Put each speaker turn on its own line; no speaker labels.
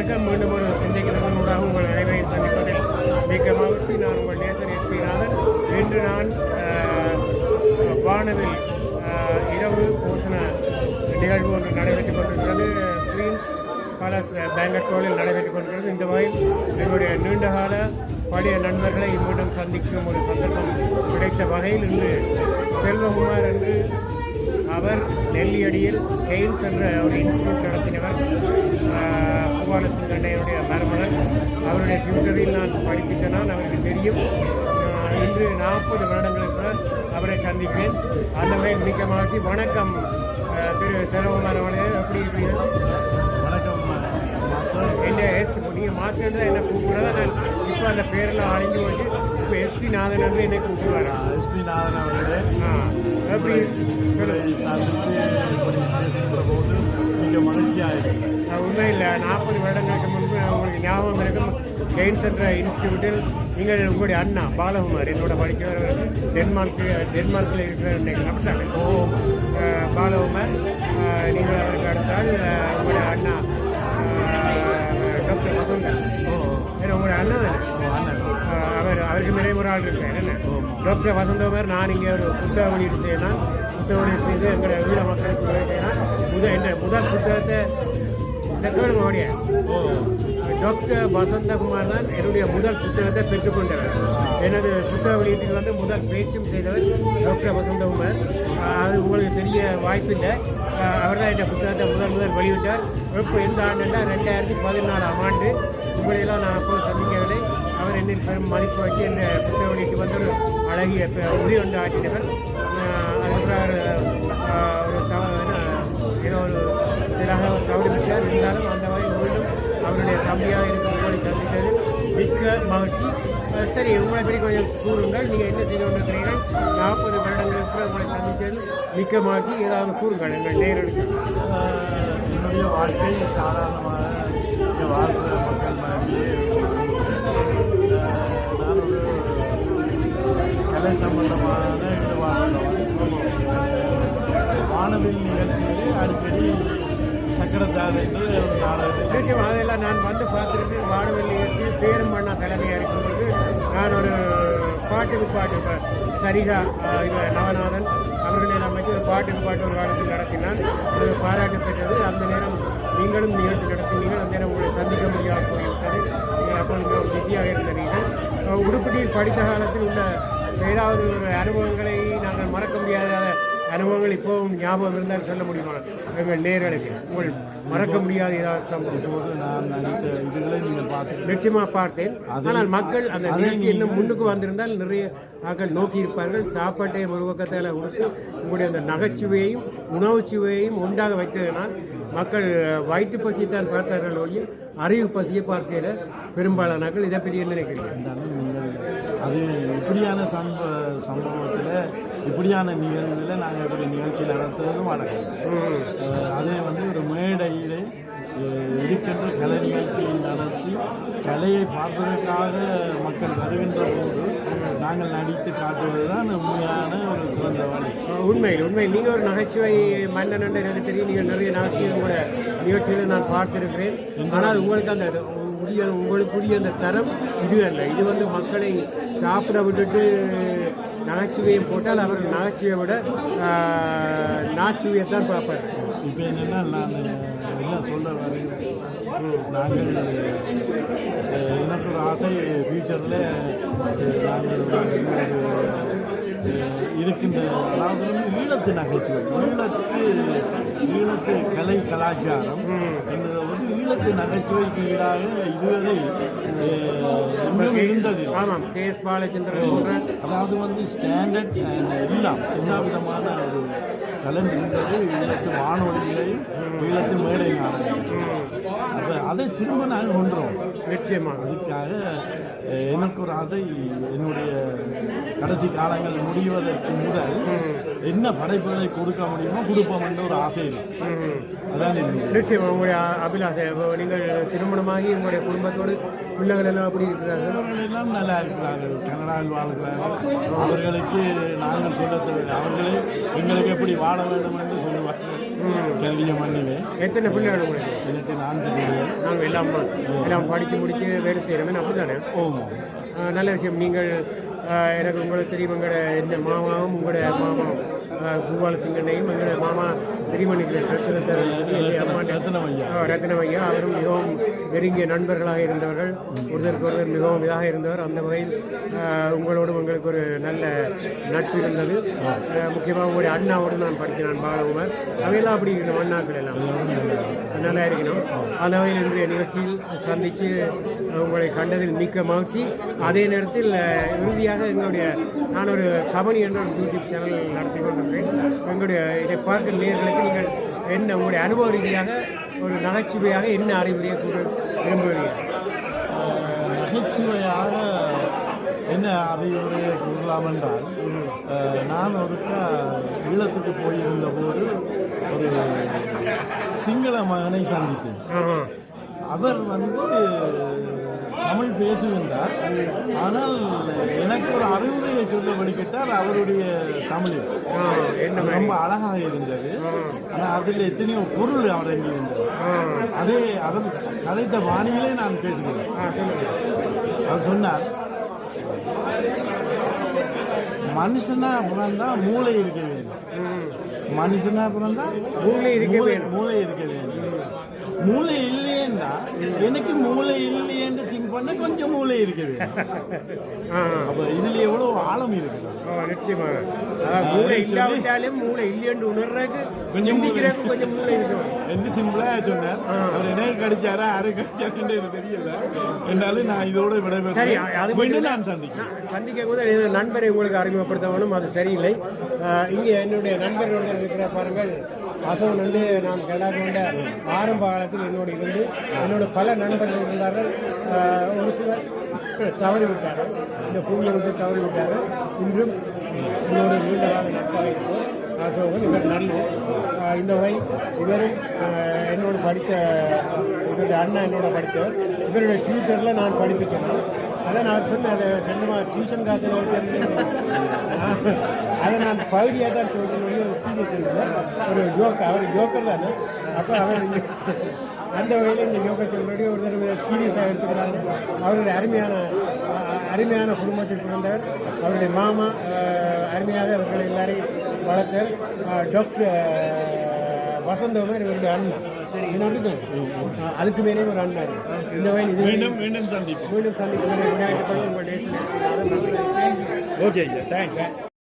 வணக்கம். மீண்டும் ஒரு சிந்திக்கிறவனூடாக உங்கள் அனைவரையும் சந்திப்பதில் மிக்க மகிழ்ச்சி. நான் உங்கள் நேசர் எஸ் இன்று நான் வானவில் இரவு போஷண நிகழ்வு ஒன்று நடைபெற்றுக் கொண்டிருக்கிறது. குயின்ஸ் பேலஸ் பேங்கட் ஹாலில் நடைபெற்றுக் கொண்டிருக்கிறது. இந்த வகையில் என்னுடைய நீண்டகால பழைய நண்பர்களை மீண்டும் சந்திக்கும் ஒரு சந்தர்ப்பம் கிடைத்த வகையில் இன்று செல்வகுமார் என்று அவர் நெல்லியடியில் கெய்ன்ஸ் என்ற ஒரு இன்ஸ்டியூட் நடத்தினவர் பூபாலசுந்தண்டையுடைய மருமகன். அவருடைய டியூட்டரில் நான் படிப்பித்த நான் அவருக்கு தெரியும். இன்று நாற்பது வருடங்களுக்கு அவரை சந்திப்பேன். அந்த மாதிரி மிக்க மகிழ்ச்சி வணக்கம் திரு செல்வகுமார் அவர்களே எப்படி இருக்கிறீர்கள்
வணக்கம்
என்ன எஸ் நீங்கள் மாஸ்டர் தான் என்ன கூப்பிடுறதா? நான் இப்போ அந்த பேரெல்லாம் அழிஞ்சு போச்சு. இப்போ எஸ்டி நாதன் வந்து என்னை கூப்பிடுவாரா.
எஸ்பி நாதன் அவர்களே.
ஆ எப்படி? சொல்லுங்கள்
சந்தித்து இப்படி பேசுகிற போது மிக மகிழ்ச்சியாக இருக்கு
நான் உண்மையில் நாற்பது வருடங்களுக்கு முன்பு உங்களுக்கு ஞாபகம் இருக்கும் கெய்ன்ஸ் என்ற இன்ஸ்டியூட்டில் நீங்கள் உங்களுடைய அண்ணா பாலகுமார் என்னோட படிக்கிறவர் டென்மார்க்கு டென்மார்க்கில் இருக்கிற நடத்தாங்க ஓ பாலகுமார் நீங்கள் அவருக்கு அடுத்தால் உங்களுடைய அண்ணா டாக்டர் வசந்தன்
ஓ
ஏன்னா உங்களுடைய அண்ணா தானே?
ஓ
அவர் அவருக்கு நிறைய ஒரு ஆள் இருக்கார் என்ன? டாக்டர் வசந்தகுமார் நான் இங்கே ஒரு புத்தக வெளியீடு செய்யலாம் புத்தக வெளியீடு செய்து எங்களுடைய ஈழ மக்களுக்கு உதவி செய்யலாம் முதல் என்ன முதல் புத்தகத்தை இந்த கேளுங்க டாக்டர் வசந்தகுமார் தான் என்னுடைய முதல் புத்தகத்தை பெற்றுக்கொண்டவர். எனது புத்தக வெளியீட்டில் வந்து முதல் பேச்சும் செய்தவர் டாக்டர் வசந்தகுமார். அது உங்களுக்கு தெரிய வாய்ப்பில்லை. அவர் தான் இந்த புத்தகத்தை முதல் முதல் வெளியிட்டார். இப்போ எந்த ஆண்டுன்னா ரெண்டாயிரத்தி பதினாலாம் ஆண்டு. உங்களையெல்லாம் நான் அப்போது சந்திக்கவில்லை. அவர் என்னில் பெரும் மதிப்பு வச்சு என்ற புத்தக வெளியீட்டு வந்து அழகிய ப- ஒன்று ஆற்றினவர். ஆஹ் தம்பியாக இருக்கும் உங்களை சந்தித்தது மிக்க மகிழ்ச்சி. சரி உங்களை பற்றி கொஞ்சம் கூறுங்கள். நீங்கள் என்ன செய்து கொண்டிருக்கிறீர்கள்? நாற்பது வருடங்களுக்கு பிறகு உங்களை சந்தித்தது மிக்க மகிழ்ச்சி. ஏதாவது கூறுங்கள் எங்கள் நேரடிக்கு
என்னுடைய வாழ்க்கை சாதாரணமாக இங்கே வாழ்கிற மக்கள் மாதிரியே நான் ஒரு கலை சம்பந்தமான இது வானவில் நிகழ்ச்சியில் அடிக்கடி சக்கரத்தாரைக்கு
அதெல்லாம் நான் வந்து பார்த்துருக்கேன் வானவெளி நிகழ்ச்சியில் பேரும்பண்ணா தலைமையாக இருக்கும்போது நான் ஒரு பாட்டுக்கு பாட்டு இப்போ சரிகா இவர் நவநாதன் அவர்களை அமைச்சு ஒரு பாட்டுக்கு பாட்டு ஒரு காலத்தில் நடத்தினான். அது பாராட்டு பெற்றது. அந்த நேரம் நீங்களும் நிகழ்ச்சி நடத்தினீர்கள். அந்த நேரம் உங்களை சந்திக்க முடியாது போய்விட்டது. நீங்கள் அப்போ பிஸியாக இருந்தீர்கள் ஆஹ் உடுப்பிட்டியில் படித்த காலத்தில் உள்ள ஏதாவது ஒரு அனுபவங்களை நாங்கள் மறக்க முடியாத அனுபவங்கள் இப்போவும் ஞாபகம் இருந்தால் சொல்ல முடியுமா? எங்கள் நேர்களுக்கு. உங்கள் மறக்க முடியாத ஏதாவது சம்பவம்?
நான் நடித்த இதுகளை நீங்கள் பார்த்து
நிச்சயமா பார்த்தேன். ஆனால் மக்கள் அந்த நிகழ்ச்சி இன்னும் முன்னுக்கு வந்திருந்தால் நிறைய மக்கள் நோக்கி இருப்பார்கள் சாப்பாட்டையும் ஒரு பக்கத்தில் கொடுத்து உங்களுடைய அந்த நகைச்சுவையையும் உணவுச் சுவையையும் உண்டாக வைத்ததனால் மக்கள் வயிற்று பசியை தான் பார்த்தார்கள் ஒழிய அறிவு பசியை பார்க்கையில் பெரும்பாலானாக்கள் இதை என்ன நினைக்கிறீங்க
அது இப்படியான சம்ப சம்பவத்தில் இப்படியான நிகழ்வுகளில் நாங்கள் இப்படி நிகழ்ச்சி நடத்துவதும் வழக்கம் அதே வந்து ஒரு மேடையில் இருக்கின்ற கலை நிகழ்ச்சியை நடத்தி கலையை பார்ப்பதற்காக மக்கள் வருகின்ற போது நாங்கள் நடித்து காட்டுவது தான் உண்மையான ஒரு சிறந்த வழி.
உண்மையில் உண்மையில் நீங்கள் ஒரு நகைச்சுவை மன்னன் என்று எனக்கு தெரியும். நீங்கள் நிறைய நகைச்சுவை கூட நிகழ்ச்சிகளை நான் பார்த்திருக்கிறேன். ஆனால் உங்களுக்கு அந்த உரிய உங்களுக்குரிய அந்த தரம் இது அல்ல. இது வந்து மக்களை சாப்பிட விட்டுட்டு நகைச்சுவையும் போட்டால் அவர் நகைச்சுவையை விட நாச்சுவையை தான் பார்ப்பார்.
இப்போ என்னென்னா நான் என்ன சொல்ல வரேன்? நாங்கள் எனக்கு ஒரு ஆசை ஃபியூச்சரில் நாங்கள் இருக்கின்ற அதாவது ஈழத்து நகைச்சுவை ஈழத்து ஈழத்து கலை கலாச்சாரம் என்பது வந்து ஈழத்து நகைச்சுவைக்கு ஈடாக இதுவரை இன்னும் இருந்தது.
ஆமாம் கே எஸ் பாலச்சந்திரன்
அதாவது வந்து ஸ்டாண்டர்ட் எல்லாம் எல்லா விதமான ஒரு கலந்து இருந்தது ஈழத்து வானொலிகளையும் ஈழத்து மேடை நாடகங்கள் அதை அதை திரும்ப நாங்கள் கொண்டுறோம்.
நிச்சயமாக.
அதுக்காக எனக்கு ஒரு ஆசை என்னுடைய கடைசி காலங்கள் முடிவதற்கு முதல் என்ன படைப்புகளை கொடுக்க முடியுமோ கொடுப்போம் என்ற ஒரு ஆசை அதான்
நிச்சயமாக உங்களுடைய அபிலாஷை நீங்கள் திருமணமாகி உங்களுடைய குடும்பத்தோடு பிள்ளைகள் எல்லாம் அப்படி இருக்கிறார்கள்?
அவர்கள் எல்லாம் நல்லா இருக்கிறார்கள். கனடாவில் வாழ்கிறார்கள் அவர்களுக்கு நாங்கள் சொல்ல அவர்களே எங்களுக்கு எப்படி வாழ வேண்டும் என்று சொல்லுவார்கள். கனடிய மண்ணிலே.
எத்தனை பிள்ளைகள் உங்களுக்கு?
எனக்கு நான்கு பிள்ளைகள்.
நாங்கள் எல்லாம் எல்லாம் படித்து முடித்து வேலை செய்கிறோமே அப்படி தானே
ஓமோ
நல்ல விஷயம். நீங்கள் எனக்கு உங்களுக்கு தெரியும். எங்களோட என்ன மாமாவும் உங்களோட மாமா ஆஹ், பூபால சிங்கண்ணையும் எங்களோட மாமா அம்மாண்ட.
ரத்னம் ஐயா
அவரும் மிகவும் நெருங்கிய நண்பர்களாக இருந்தவர்கள். ஒருத்தருக்கு ஒருத்தர் மிகவும் இதாக இருந்தவர். அந்த வகையில் உங்களோடும் எங்களுக்கு ஒரு நல்ல நட்பு இருந்தது. முக்கியமாக உங்களுடைய அண்ணாவோடு நான் படித்தேன் பாலகுமார். அவையெல்லாம் அப்படி இருக்கணும் அண்ணாக்கள் எல்லாம். நல்லா இருக்கணும். அந்த வகையில் இன்றைய நிகழ்ச்சியில் சந்தித்து உங்களை கண்டதில் மிக்க மகிழ்ச்சி. அதே நேரத்தில் இறுதியாக எங்களுடைய நான் ஒரு கபனி என்ற ஒரு யூடியூப் சேனல் நடத்தி கொண்டிருக்கிறேன். எங்களுடைய இதை பார்க்கும் நேர்களுக்கு நீங்கள் என்ன உங்களுடைய அனுபவ ரீதியாக ஒரு நகைச்சுவையாக என்ன அறிவுரையை கூற விரும்புகிறீர்கள்?
நகைச்சுவையாக என்ன அறிவுரையை கூறலாம் என்றால் நான் ஒருக்கா ஈழத்துக்கு போயிருந்த போது ஒரு சிங்கள மகனை சந்தித்தேன். அவர் வந்து தமிழ் பேசுகின்றார். ஆனால் எனக்கு ஒரு அறிவுரையை சொல்ல வழிகிட்டார் அவருடைய
மாதிரி
ரொம்ப அழகாக இருந்தது. ஆனால் அதில் எத்தனையோ பொருள் அடங்கி இருந்தது
ஆ,
அதே அவர் கதைத்த வாணியிலே நான் பேசுகிறேன். அவர் சொன்னார் மனுஷனா பிறந்தா மூளை இருக்க வேண்டும். மனுஷனா பிறந்தா
மூளை இருக்க
மூளை-
வேண்டும்.
மூளை இருக்க வேண்டும். மூளை இல்லையேண்டா? எனக்கு மூளை இல்லையேன்னு திங்க் பண்ண கொஞ்சம் மூளை இருக்க வேண்டும்
ஆ,
அப்ப இதுல எவ்வளவு ஆழம் இருக்குது?
நிச்சயமாக மூளை இல்லாவிட்டாலும் மூளை இல்லைன்னு உணர்றதுக்கு
கொஞ்சம்
சிந்திக்கிறதுக்கு கொஞ்சம் மூளை இருக்கணும்
என்று சிம்பிளா சொன்னார். அவர் என்ன கடிச்சாரா யாரு கடிச்சாருன்னு எனக்கு தெரியல. என்னாலும் நான் இதோட
சரி
விடைபெறேன்
அது மட்டும்
நான் சந்திக்கிறேன்.
சந்திக்கும் போது நண்பரை உங்களுக்கு அறிமுகப்படுத்த வேணும் அது சரியில்லை. இங்கே என்னுடைய நண்பர் ஒருத்தர் இருக்கிற பாருங்கள். அசோகன் வந்து நான் கொண்ட ஆரம்ப காலத்தில் என்னோடு இருந்து என்னோட பல நண்பர்கள் இருந்தார்கள். ஒரு சிலர் தவறிவிட்டார்கள். இந்த பூமியை விட்டு தவறிவிட்டார்கள். இன்றும் என்னோடு நீண்ட கால நட்பாக இருப்போம் அசோகன் இவர் நல்லூர் இந்த முறை இவரும் என்னோடு படித்த இவருடைய அண்ணா என்னோட படித்தவர். இவருடைய டியூட்டரில் நான் படிப்பிக்கிறேன் அதான் நான் சொன்னேன் அதை சொன்னமாக டியூஷன் காசு தெரிஞ்சு அதை நான் பகுதியாக தான் சொல்கிறேன் ஒரு சீரியஸ் இல்லை. ஒரு ஜோக் அவர் ஜோக்கர் தானே அப்போ அவர் அந்த வகையில் இந்த யோகா சொல்றபடி ஒரு தடவை சீரியஸாக எடுத்துக்கிறாங்க. அவருடைய அருமையான அருமையான குடும்பத்தில் பிறந்தவர். அவருடைய மாமா அருமையாக அவர்கள் எல்லாரையும் வளர்த்தவர். அஹ், டாக்டர் வசந்தகுமார் இவருடைய அண்ணா. அதுக்கு மேலே ஒரு அண்ணா. இந்த வகையில் இது
மீண்டும் மீண்டும் சந்திப்போம்.
மீண்டும் சந்திக்கும் வரை விநாயகர் பள்ளி உங்கள் தேசிய
ஓகே ஐயா தேங்க்ஸ்